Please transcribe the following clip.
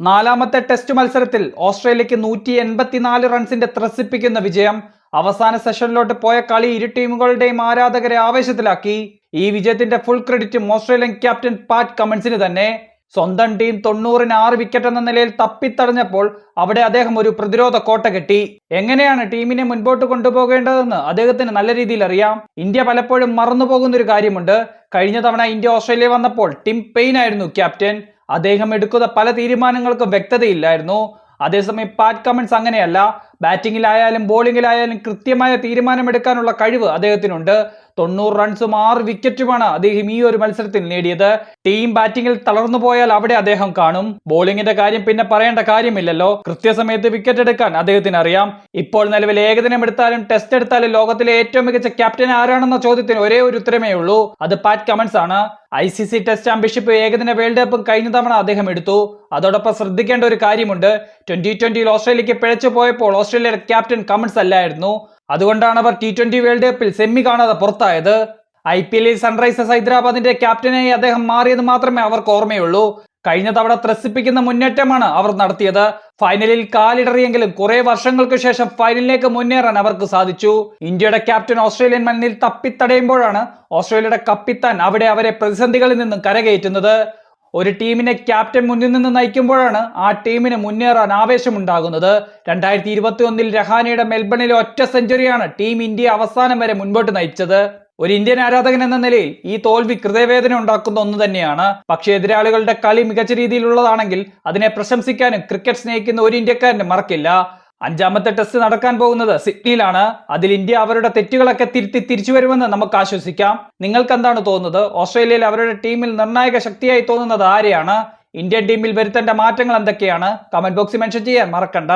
നാലാമത്തെ ടെസ്റ്റ് മത്സരത്തിൽ ഓസ്ട്രേലിയക്ക് നൂറ്റി എൺപത്തിനാല് റൺസിന്റെ ത്രസിപ്പിക്കുന്ന വിജയം അവസാന സെഷനിലോട്ട് പോയ കളി ഇരു ടീമുകളുടെയും ആരാധകരെ ആവേശത്തിലാക്കി. ഈ വിജയത്തിന്റെ ഫുൾ ക്രെഡിറ്റും ഓസ്ട്രേലിയൻ ക്യാപ്റ്റൻ പാറ്റ് കമൻസിന് തന്നെ. സ്വന്തം ടീം തൊണ്ണൂറിന് ആറ് വിക്കറ്റ് എന്ന നിലയിൽ തപ്പിത്തടഞ്ഞപ്പോൾ അവിടെ അദ്ദേഹം ഒരു പ്രതിരോധ കോട്ട കെട്ടി. എങ്ങനെയാണ് ടീമിനെ മുൻപോട്ട് കൊണ്ടുപോകേണ്ടതെന്ന് അദ്ദേഹത്തിന് നല്ല രീതിയിൽ അറിയാം. ഇന്ത്യ പലപ്പോഴും മറന്നു പോകുന്ന ഒരു കാര്യമുണ്ട്. കഴിഞ്ഞ തവണ ഇന്ത്യ ഓസ്ട്രേലിയ വന്നപ്പോൾ ടിം പെയിൻ ആയിരുന്നു ക്യാപ്റ്റൻ. അദ്ദേഹം എടുക്കുന്ന പല തീരുമാനങ്ങൾക്കും വ്യക്തതയില്ലായിരുന്നു. അതേസമയം പാറ്റ് കമൻസ് അങ്ങനെയല്ല. ബാറ്റിങ്ങിലായാലും ബോളിങ്ങിലായാലും കൃത്യമായ തീരുമാനമെടുക്കാനുള്ള കഴിവ് അദ്ദേഹത്തിനുണ്ട്. തൊണ്ണൂറ് റൺസും ആറ് വിക്കറ്റുമാണ് അദ്ദേഹം ഈ ഒരു മത്സരത്തിൽ നേടിയത്. ടീം ബാറ്റിംഗിൽ തളർന്നു പോയാൽ അവിടെ അദ്ദേഹം കാണും. ബോളിംഗിന്റെ കാര്യം പിന്നെ പറയേണ്ട കാര്യമില്ലല്ലോ. കൃത്യസമയത്ത് വിക്കറ്റ് എടുക്കാൻ അദ്ദേഹത്തിന് അറിയാം. ഇപ്പോൾ നിലവിൽ ഏകദിനം എടുത്താലും ടെസ്റ്റ് എടുത്താലും ലോകത്തിലെ ഏറ്റവും മികച്ച ക്യാപ്റ്റൻ ആരാണെന്ന ചോദ്യത്തിന് ഒരേ ഒരു ഉത്തരമേ ഉള്ളൂ. അത് പാറ്റ് കമൻസ് ആണ്. I C C test championship ഏകദിന വേൾഡ് കപ്പും കഴിഞ്ഞ തവണ അദ്ദേഹം എടുത്തു. അതോടൊപ്പം ശ്രദ്ധിക്കേണ്ട ഒരു കാര്യമുണ്ട്. ട്വന്റി ട്വന്റിയിൽ ഓസ്ട്രേലിയക്ക് പിഴച്ചു പോയപ്പോൾ ഓസ്ട്രേലിയയുടെ ക്യാപ്റ്റൻ കമൻസ് അല്ലായിരുന്നു. അതുകൊണ്ടാണ് അവർ ടി ട്വന്റി വേൾഡ് കപ്പിൽ സെമി കാണാതെ പുറത്തായത്. ഐ പി എല്ലിൽ സൺറൈസേഴ്സ് ഹൈദരാബാദിന്റെ ക്യാപ്റ്റനായി അദ്ദേഹം മാറിയത് മാത്രമേ അവർക്ക് ഓർമ്മയുള്ളൂ. കഴിഞ്ഞ തവണ ത്രസിപ്പിക്കുന്ന മുന്നേറ്റമാണ് അവർ നടത്തിയത്. ഫൈനലിൽ കാലിടറിയെങ്കിലും കുറെ വർഷങ്ങൾക്ക് ശേഷം ഫൈനലിലേക്ക് മുന്നേറാൻ അവർക്ക് സാധിച്ചു. ഇന്ത്യയുടെ ക്യാപ്റ്റൻ ഓസ്ട്രേലിയൻ മണ്ണിൽ തപ്പിത്തടയുമ്പോഴാണ് ഓസ്ട്രേലിയയുടെ കപ്പിത്താൻ അവിടെ അവരെ പ്രതിസന്ധികളിൽ നിന്നും കരകയറ്റുന്നത്. ഒരു ടീമിനെ ക്യാപ്റ്റൻ മുന്നിൽ നിന്ന് നയിക്കുമ്പോഴാണ് ആ ടീമിന് മുന്നേറാൻ ആവേശമുണ്ടാകുന്നത്. രണ്ടായിരത്തി ഇരുപത്തി ഒന്നിൽ രഹാനയുടെ മെൽബണിലെ ഒറ്റ സെഞ്ചുറിയാണ് ടീം ഇന്ത്യ അവസാനം വരെ മുൻപോട്ട് നയിച്ചത്. ഒരു ഇന്ത്യൻ ആരാധകൻ എന്ന നിലയിൽ ഈ തോൽവി ഹൃദയവേദന ഉണ്ടാക്കുന്ന ഒന്ന് തന്നെയാണ്. പക്ഷേ എതിരാളികളുടെ കളി മികച്ച രീതിയിലുള്ളതാണെങ്കിൽ അതിനെ പ്രശംസിക്കാനും ക്രിക്കറ്റ് സ്നേഹിക്കുന്ന ഒരു ഇന്ത്യക്കാരന് മറക്കില്ല. അഞ്ചാമത്തെ ടെസ്റ്റ് നടക്കാൻ പോകുന്നത് സിഡ്നിയിലാണ്. അതിൽ ഇന്ത്യ അവരുടെ തെറ്റുകളൊക്കെ തിരുത്തി തിരിച്ചു വരുമെന്ന് നമുക്ക് ആശ്വസിക്കാം. നിങ്ങൾക്ക് എന്താണ് തോന്നുന്നത്? ഓസ്ട്രേലിയയിൽ അവരുടെ ടീമിൽ നിർണായക ശക്തിയായി തോന്നുന്നത് ആരെയാണ്? ഇന്ത്യൻ ടീമിൽ വരുത്തേണ്ട മാറ്റങ്ങൾ എന്തൊക്കെയാണ്? കമന്റ് ബോക്സിൽ മെൻഷൻ ചെയ്യാൻ മറക്കണ്ട.